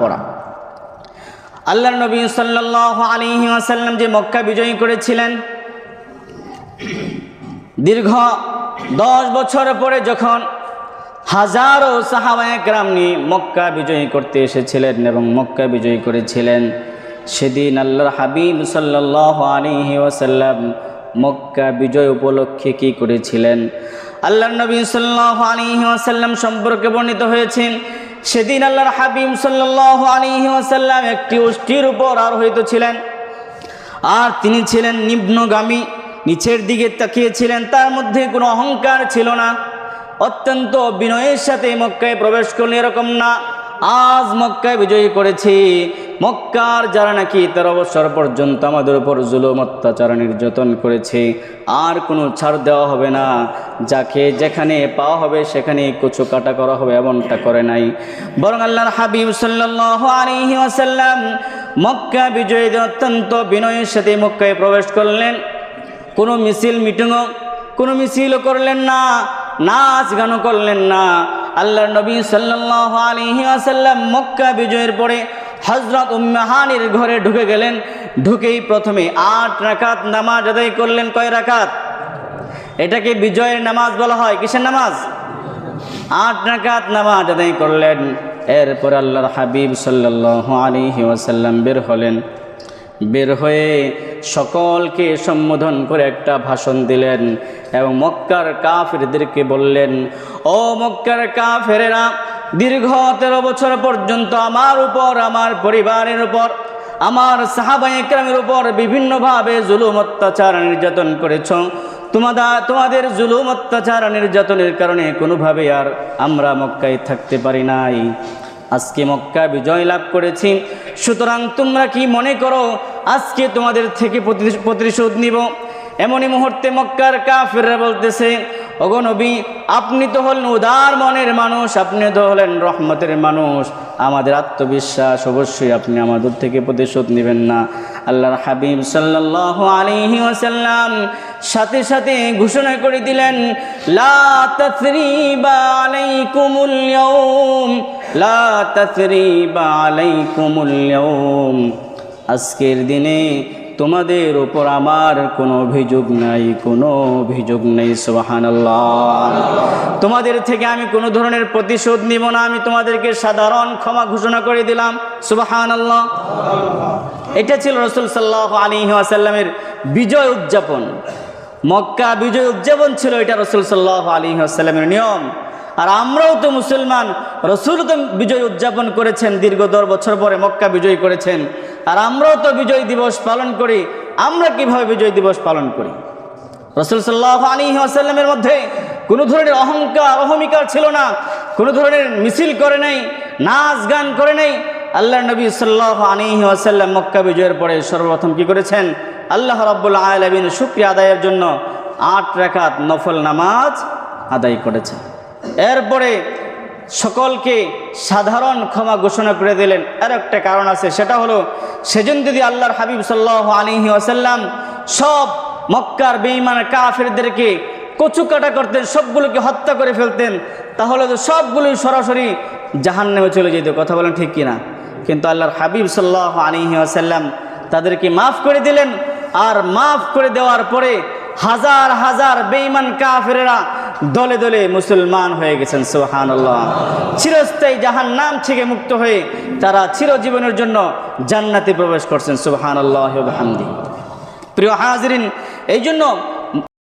পড়া। আল্লাহ নবী সাল্লাহ আলিহি আসাল্লাম যে মক্কা বিজয়ী করেছিলেন, দীর্ঘ দশ বছর পরে যখন হাজারো সাহাবায়করাম নিয়ে মক্কা বিজয়ী করতে এসেছিলেন এবং মক্কা বিজয়ী করেছিলেন, সেদিন আল্লাহর হাবিব সাল্লাহ আলিহি ওয়াসাল্লাম মক্কা বিজয় উপলক্ষে কি করেছিলেন? আল্লাহ নবী সাল্লাহ আলিহি ওয়াসাল্লাম সম্পর্কে বর্ণিত হয়েছেন সেদিন আল্লাহর হাবিম সাল্লাহ আলী ওয়াসাল্লাম একটি উষ্টির উপর আর হয়তো ছিলেন। আর তিনি ছিলেন নিম্নগামী, নিচের দিকে তাকিয়েছিলেন, তার মধ্যে কোনো অহংকার ছিল না। অত্যন্ত বিনয়ের সাথে মক্কায় প্রবেশ করলেন, এরকম না, আজ মক্কায় বিজয়ী করেছি। মক্কার যারা নাকি তেরো বছর পর্যন্ত আমাদের উপর জুলুম, অত্যাচার, নির্যাতন করেছে, আর কোনো ছাড় দেওয়া হবে না। যাকে যেখানে পাওয়া হবে সেখানে কুচু কাটা করা হবে এমনটা করে নাই। বরং আল্লাহর হাবিব সাল্লাহ মক্কা বিজয়ীদের অত্যন্ত বিনয়ের সাথে মক্কায় প্রবেশ করলেন। কোনো মিছিল মিটিংও, কোনো মিছিলও করলেন না, নাচ গানও করলেন না। আল্লাহ নবী সাল্লাহ আলহি মক্কা বিজয়ের পরে হজরত উম্মাহানির ঘরে ঢুকে গেলেন। ঢুকেই প্রথমে আট রাকাত নামাজ আদায় করলেন। কয় রাকাত? এটাকে বিজয়ের নামাজ বলা হয়। কিসের নামাজ? আট রাকাত নামাজ আদায় করলেন। এরপর আল্লাহর হাবিব সাল্লাহ আলিহি ওয়াসাল্লাম বের হলেন। বের হয়ে সকলকে সম্বোধন করে একটা ভাষণ দিলেন এবং মক্কার কাফেরদেরকে বললেন, ও মক্কার কাফেরেরা দীর্ঘ তেরো বছর পর্যন্ত আমার উপর, আমার পরিবারের উপর, আমার সাহাবাই একরামের উপর বিভিন্নভাবে জুলুম, অত্যাচার, নির্যাতন করেছ। তোমাদা, তোমাদের জুলুম, অত্যাচার, নির্যাতনের কারণে কোনোভাবে আর আমরা মক্কায় থাকতে পারি নাই। আজকে মক্কা বিজয় লাভ করেছি। সুতরাং তোমরা কি মনে করো, আজকে তোমাদের থেকে প্রতি- প্রতিশোধ নিব? এমনই মুহূর্তে মক্কার কাফেররা বলতেছে ওগো নবী, আপনি তো হলেন উদার মনের মানুষ, আপনি তো হলেন রহমতের মানুষ। আমাদের আত্মবিশ্বাস অবশ্যই আপনি আমাদের থেকে প্রতিশোধ নেবেন না। আল্লাহর হাবিব সাল্লাল্লাহু আলাইহি ওয়াসাল্লাম সাথে সাথে ঘোষণা করে দিলেন, লা লা আজকের দিনে তোমাদের ওপর আমার কোনো অভিযোগ নাই, কোনো অভিযোগ নেই, সুবহানাল্লাহ। তোমাদের থেকে আমি কোনো ধরনের প্রতিশোধ নিব না, আমি তোমাদেরকে সাধারণ ক্ষমা ঘোষণা করে দিলাম, সুবহানাল্লাহ। এটা ছিল রসুল সাল্লাহ আলী আসাল্লামের বিজয় উদযাপন। মক্কা বিজয় উদযাপন ছিল, এটা রসুল সাল্লাহ আলী আসাল্লামের নিয়ম। আর আমরাও তো মুসলমান, রসুল তো বিজয় উদযাপন করেছেন, দীর্ঘ দশ বছর পরে মক্কা বিজয় করেছেন। আর আমরাও তো বিজয় দিবস পালন করি, আমরা কীভাবে বিজয় দিবস পালন করি? রসুল সাল্লাহ আলী আসাল্লামের মধ্যে কোনো ধরনের অহংকার, অহমিকার ছিল না, কোনো ধরনের মিছিল করে নাই, নাচ গান করে নাই। আল্লাহ নবী সাল্লাহ আলী আসাল্লাম মক্কা বিজয়ের পরে সর্বপ্রথম কি করেছেন? আল্লাহ রাব্বুল আলমিন শুক্রিয়া আদায়ের জন্য আট রেখাত নফল নামাজ আদায় করেছেন। এরপরে সকলকে সাধারণ ক্ষমা ঘোষণা করে দিলেন। আর একটা কারণ আছে, সেটা হলো সেদিন যদি আল্লাহর হাবিব সাল্লাহ আলিহি আসাল্লাম সব মক্কার বেইমান কাফেরদেরকে কচু কাটা করতেন, সবগুলোকে হত্যা করে ফেলতেন, তাহলে তো সবগুলোই সরাসরি জাহান নেমে চলে যেত। কথা বলেন ঠিক কিনা? কিন্তু আল্লাহর হাবিব সাল্লাহ আলিহি আসাল্লাম তাদেরকে মাফ করে দিলেন, আর মাফ করে দেওয়ার পরে হাজার হাজার বেঈমান কাফেরেরা দলে দলে মুসলমান হয়ে গেছেন সোহান আল্লাহ চিরস্থায়ী জাহান নাম থেকে মুক্ত হয়ে তারা চিরজীবনের জন্য জান্নাতে প্রবেশ করছেন সোহান আল্লাহ প্রিয় হাজরিন এই জন্য